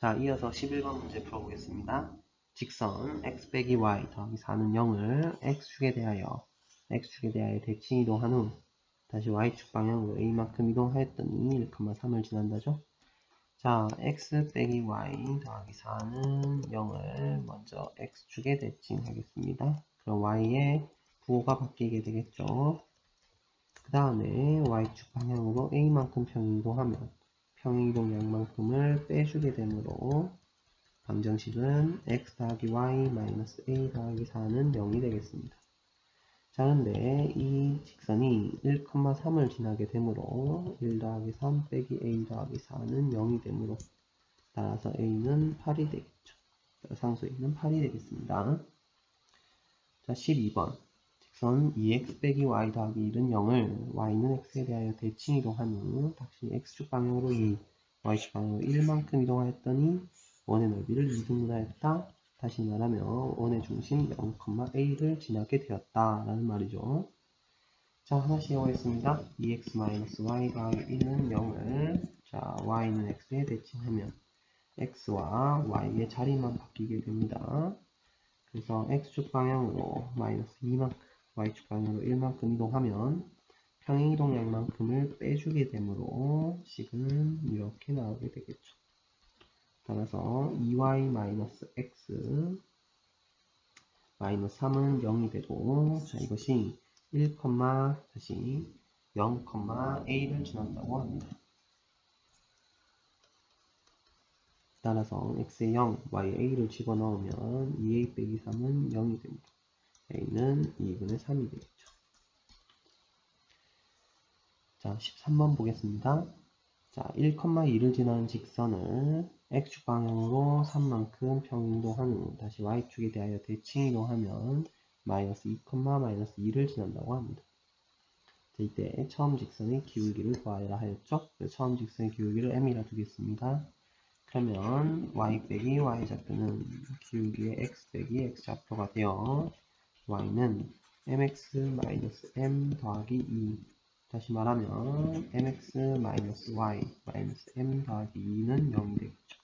자, 이어서 11번 문제 풀어보겠습니다. 직선 x 빼기 y 더하기 4는 0을 x축에 대하여 x축에 대하여 대칭 이동한 후 다시 y축 방향으로 a만큼 이동하였더니 1,3을 지난다죠. 자, x 빼기 y 더하기 4는 0을 먼저 x축에 대칭하겠습니다. 그럼 y의 부호가 바뀌게 되겠죠. 그 다음에 y축 방향으로 a만큼 평이동하면 평이동량만큼을 빼주게 되므로 방정식은 x 더하기 y 마이너스 a 더하기 4는 0이 되겠습니다. 자, 근데 이 직선이 1,3을 지나게 되므로 1 더하기 3 빼기 a 더하기 4는 0이 되므로 따라서 a는 8이 되겠죠. 상수 a는 8이 되겠습니다. 자, 12번. 직선 2x 빼기 y 더하기 1은 0을 y는 x에 대하여 대칭 이동한 후 다시 x축 방향으로 2, y축 방향으로 1만큼 이동하였더니 원의 넓이를 2등분하였다. 다시 말하면 원의 중심 0,a를 지나게 되었다 라는 말이죠. 자 하나씩 해보겠습니다. 2x-y 더하기 1은 0을 자 y는 x에 대칭하면 x와 y의 자리만 바뀌게 됩니다. 그래서 x축 방향으로 마이너스 2만큼 y축 방향으로 1만큼 이동하면 평행 이동량만큼을 빼주게 되므로 식은 이렇게 나오게 되겠죠. 따라서 2y-x 마이너스 3은 0이 되고 자 이것이 1, 다시 0,a를 지난다고 합니다. 따라서 x에 0, y에 a를 집어넣으면 2a 빼기 3은 0이 됩니다. A는 2분의 3이 되겠죠. 자, 13번 보겠습니다. 자, 1,2를 지나는 직선을 x축 방향으로 3만큼 평이동한 후 다시 y축에 대하여 대칭 이동하면 마이너스 2, 마이너스 2를 지난다고 합니다. 자, 이때 처음 직선의 기울기를 구하여라 하였죠? 처음 직선의 기울기를 m이라 두겠습니다. 그러면 y 빼기 y 좌표는 기울기의 x 빼기 x 좌표가 되어 y는 mx-m 더하기 2 다시 말하면 mx-y m 더하기 2는 0이 되겠죠.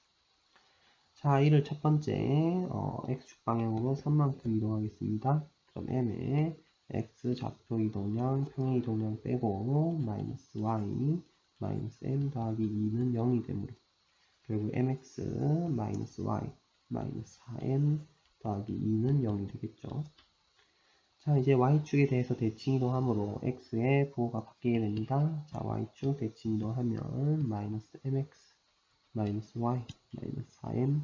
자, 이를 첫 번째 어, x축 방향으로 3만큼 이동하겠습니다. 그럼 m의 x 좌표 이동량, 평행 이동량 빼고 마이너스 y 마이너스 m 더하기 2는 0이 되므로 결국 mx 마이너스 y 마이너스 4m 더하기 2는 0이 되겠죠. 자 이제 y축에 대해서 대칭 이동함으로 x의 부호가 바뀌게 됩니다. 자 y축 대칭 이동하면 마이너스 mx 마이너스 y 마이너스 4m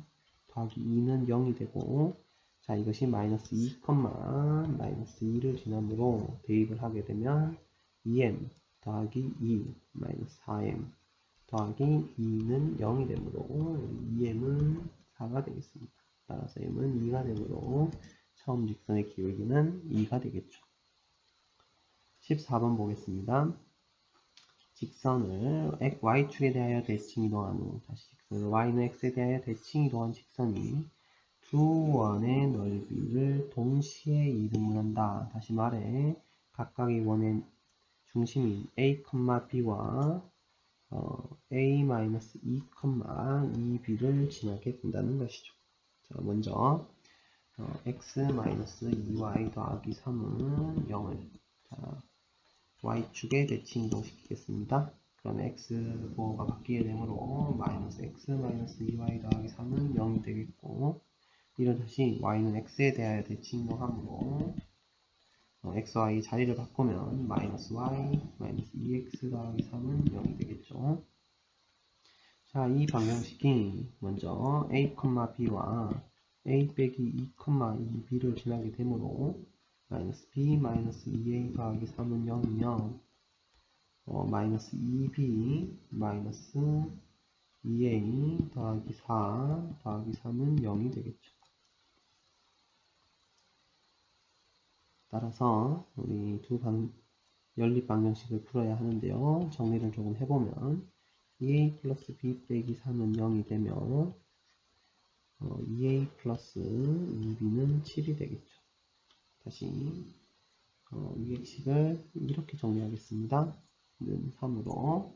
더하기 2는 0이 되고 자 이것이 마이너스 2, 마이너스 2를 지나므로 대입을 하게 되면 2m 더하기 2 마이너스 4m 더하기 2는 0이 되므로 2m은 4가 되겠습니다. 따라서 m은 2가 되므로 처음 직선의 기울기는 2가 되겠죠. 14번 보겠습니다. 직선을 y축에 대하여 대칭 이동한 후 다시 직선을 y는 x에 대하여 대칭 이동한 직선이 두 원의 넓이를 동시에 이동한다. 다시 말해 각각의 원의 중심인 a, b와 어, a-2,2b를 지나게 된다는 것이죠. 자, 먼저 어, x-2y 더하기 3은 0을 자, y축에 대칭 이동시키겠습니다. 그럼 x 보호가 바뀌게 되므로 마이너스 x 마이너스 2y 더하기 3은 0이 되겠고 이를 다시 y는 x에 대하여 대칭 이동하므로 어, x, y 자리를 바꾸면 마이너스 y 마이너스 2x 더하기 3은 0이 되겠죠. 자, 이 방정식이 먼저 a, b와 a 빼기 2,2b를 지나게 되므로 마이너스 b 마이너스 2a 더하기 3은 0이며 어, 마이너스 2b 마이너스 2a 더하기 4 더하기 3은 0이 되겠죠. 따라서 우리 두 방, 연립 방정식을 풀어야 하는데요. 정리를 조금 해보면 2a 플러스 b 빼기 3은 0이 되면 어, 2a 플러스 2b는 7이 되겠죠. 다시 어, 위의 식을 이렇게 정리하겠습니다. 는 3으로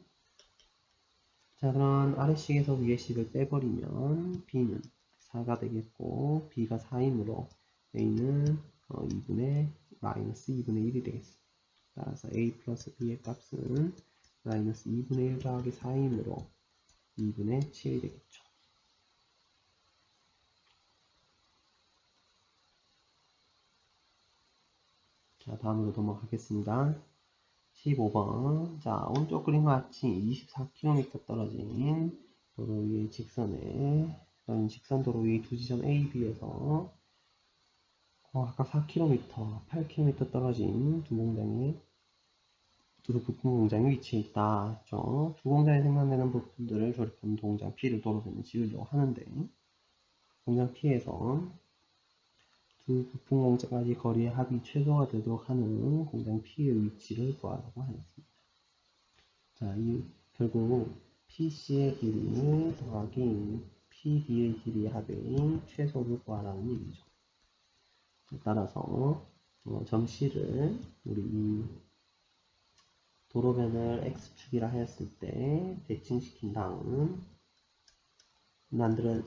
자, 그럼 아래식에서 위에식을 빼버리면 b는 4가 되겠고 b가 4이므로 a는 어, 2분의 마이너스 2분의 1이 되겠습니다. 따라서 a 플러스 b의 값은 마이너스 2분의 1 더하기 4이므로 2분의 7이 되겠죠. 자, 다음으로 넘어가겠습니다. 15번. 자, 오른쪽 그림과 같이 24km 떨어진 도로 위의 직선에, 그런 직선 도로 위의 두 지점 A, B에서, 어, 아까 4km, 8km 떨어진 두 공장이, 두 부품 공장이 위치해 있다. 했죠. 두 공장에 생산되는 부품들을 조립한 동장 P를 도로변에 지으려고 하는데, 공장 P에서 두 부품 공장까지 거리의 합이 최소가 되도록 하는 공장 P의 위치를 구하라고 하였습니다. 자, 이 결국 PC의 길이 더하기 PD의 길이의 합의 최소를 구하라는 얘기죠. 따라서 어, 점C를 우리 이 도로변을 X축이라 하였을 때 대칭시킨 다음 만들어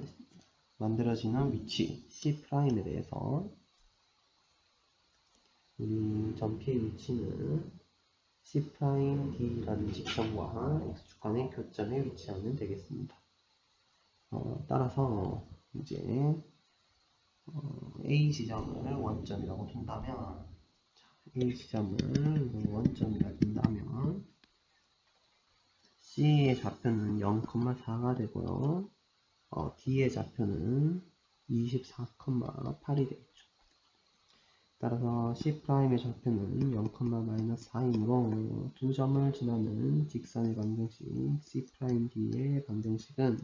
만들어지는 위치 C'에 대해서 우리 점피의 위치는 C'D라는 직선과 X축 간의 교점에 위치하면 되겠습니다. 어, 따라서 이제 어, A 지점을 원점이라고 둔다면 A 지점을 원점이라 둔다면 C의 좌표는 0,4가 되고요. 어, D의 좌표는 24,8이 되겠죠. 따라서 C'의 좌표는 0,-4이므로 두 점을 지나는 직선의 방정식 C'D의 방정식은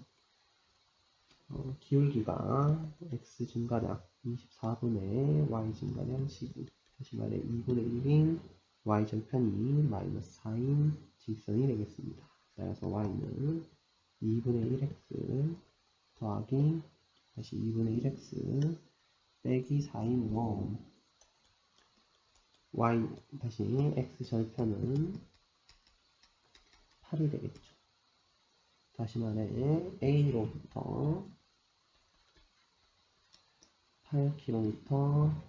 어, 기울기가 x 증가량 24분의 y 증가량 12 다시 말해 2분의 1인 y 절편이 마이너스 4인 직선이 되겠습니다. 따라서 y는 2분의 1x 더하기 다시 2분의 1x 빼기 4이므로 y 다시 x 절편은 8이 되겠죠. 다시 말해 a로부터 8km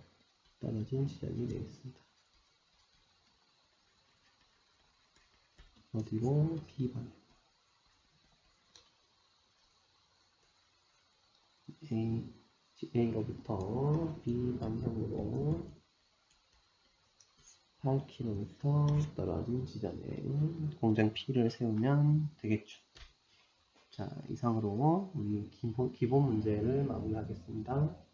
떨어진 지점이 되겠습니다. 어디로? B방향. A, A로부터 B 방향으로 8km 떨어진 지점에 공장 P를 세우면 되겠죠. 자, 이상으로 우리 기본, 기본 문제를 마무리하겠습니다.